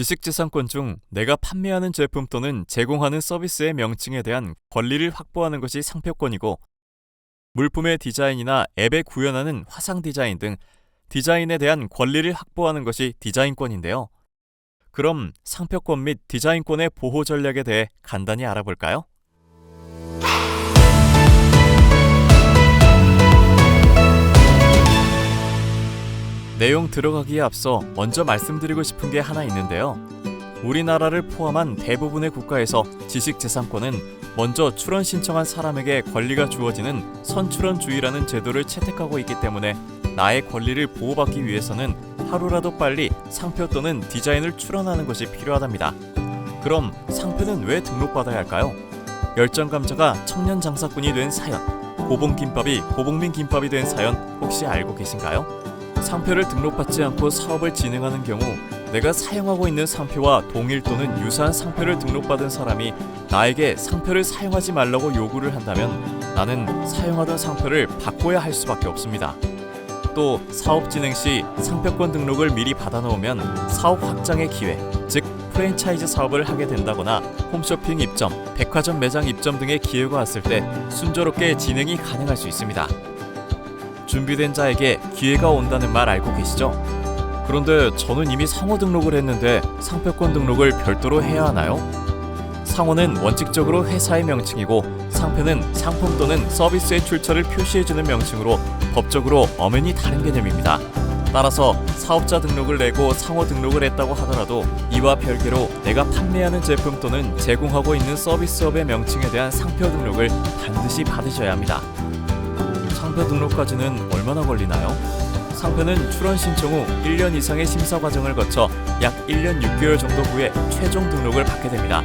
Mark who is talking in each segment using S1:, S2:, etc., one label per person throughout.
S1: 지식재산권 중 내가 판매하는 제품 또는 제공하는 서비스의 명칭에 대한 권리를 확보하는 것이 상표권이고 물품의 디자인이나 앱에 구현하는 화상 디자인 등 디자인에 대한 권리를 확보하는 것이 디자인권인데요. 그럼 상표권 및 디자인권의 보호 전략에 대해 간단히 알아볼까요? 내용 들어가기에 앞서 먼저 말씀드리고 싶은 게 하나 있는데요. 우리나라를 포함한 대부분의 국가에서 지식재산권은 먼저 출원 신청한 사람에게 권리가 주어지는 선출원주의라는 제도를 채택하고 있기 때문에 나의 권리를 보호받기 위해서는 하루라도 빨리 상표 또는 디자인을 출원하는 것이 필요하답니다. 그럼 상표는 왜 등록받아야 할까요? 열정 감자가 청년 장사꾼이 된 사연, 고봉 김밥이 고봉민 김밥이 된 사연 혹시 알고 계신가요? 상표를 등록받지 않고 사업을 진행하는 경우 내가 사용하고 있는 상표와 동일 또는 유사한 상표를 등록받은 사람이 나에게 상표를 사용하지 말라고 요구를 한다면 나는 사용하던 상표를 바꿔야 할 수밖에 없습니다. 또 사업 진행 시 상표권 등록을 미리 받아 놓으면 사업 확장의 기회, 즉 프랜차이즈 사업을 하게 된다거나 홈쇼핑 입점, 백화점 매장 입점 등의 기회가 왔을 때 순조롭게 진행이 가능할 수 있습니다. 준비된 자에게 기회가 온다는 말 알고 계시죠? 그런데 저는 이미 상호 등록을 했는데 상표권 등록을 별도로 해야 하나요? 상호는 원칙적으로 회사의 명칭이고 상표는 상품 또는 서비스의 출처를 표시해주는 명칭으로 법적으로 엄연히 다른 개념입니다. 따라서 사업자 등록을 내고 상호 등록을 했다고 하더라도 이와 별개로 내가 판매하는 제품 또는 제공하고 있는 서비스업의 명칭에 대한 상표 등록을 반드시 받으셔야 합니다. 상표 등록까지는 얼마나 걸리나요? 상표는 출원 신청 후 1년 이상의 심사 과정을 거쳐 약 1년 6개월 정도 후에 최종 등록을 받게 됩니다.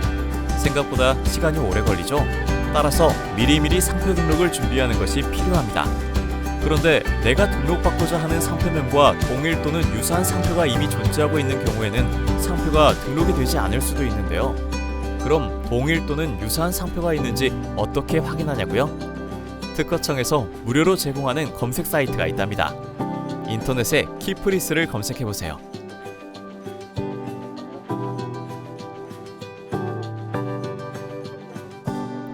S1: 생각보다 시간이 오래 걸리죠? 따라서 미리미리 상표 등록을 준비하는 것이 필요합니다. 그런데 내가 등록받고자 하는 상표명과 동일 또는 유사한 상표가 이미 존재하고 있는 경우에는 상표가 등록이 되지 않을 수도 있는데요. 그럼 동일 또는 유사한 상표가 있는지 어떻게 확인하냐고요? 특허청에서 무료로 제공하는 검색 사이트가 있답니다. 인터넷에 키프리스를 검색해 보세요.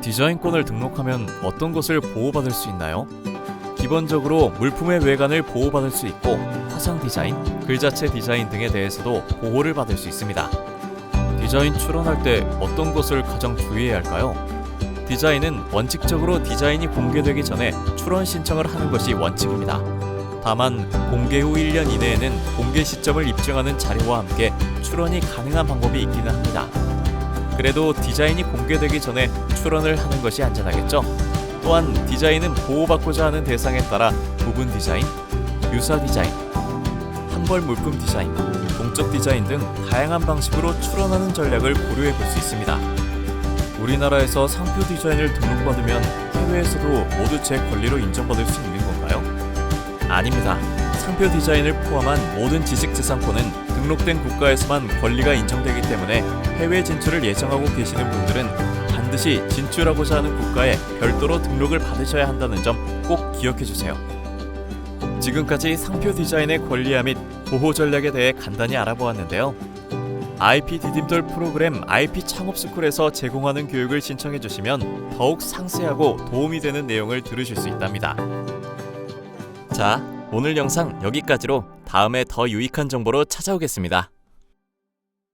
S1: 디자인권을 등록하면 어떤 것을 보호받을 수 있나요? 기본적으로 물품의 외관을 보호받을 수 있고 화상 디자인, 글자체 디자인 등에 대해서도 보호를 받을 수 있습니다. 디자인 출원할 때 어떤 것을 가장 주의해야 할까요? 디자인은 원칙적으로 디자인이 공개되기 전에 출원 신청을 하는 것이 원칙입니다. 다만 공개 후 1년 이내에는 공개 시점을 입증하는 자료와 함께 출원이 가능한 방법이 있기는 합니다. 그래도 디자인이 공개되기 전에 출원을 하는 것이 안전하겠죠? 또한 디자인은 보호받고자 하는 대상에 따라 부분 디자인, 유사 디자인, 한벌 물품 디자인, 동적 디자인 등 다양한 방식으로 출원하는 전략을 고려해 볼 수 있습니다. 우리나라에서 상표 디자인을 등록받으면 해외에서도 모두 제 권리로 인정받을 수 있는 건가요? 아닙니다. 상표 디자인을 포함한 모든 지식재산권은 등록된 국가에서만 권리가 인정되기 때문에 해외 진출을 예정하고 계시는 분들은 반드시 진출하고자 하는 국가에 별도로 등록을 받으셔야 한다는 점 꼭 기억해 주세요. 지금까지 상표 디자인의 권리화 및 보호 전략에 대해 간단히 알아보았는데요. IP 디딤돌 프로그램 IP 창업 스쿨에서 제공하는 교육을 신청해 주시면 더욱 상세하고 도움이 되는 내용을 들으실 수 있답니다. 자, 오늘 영상 여기까지로 다음에 더 유익한 정보로 찾아오겠습니다.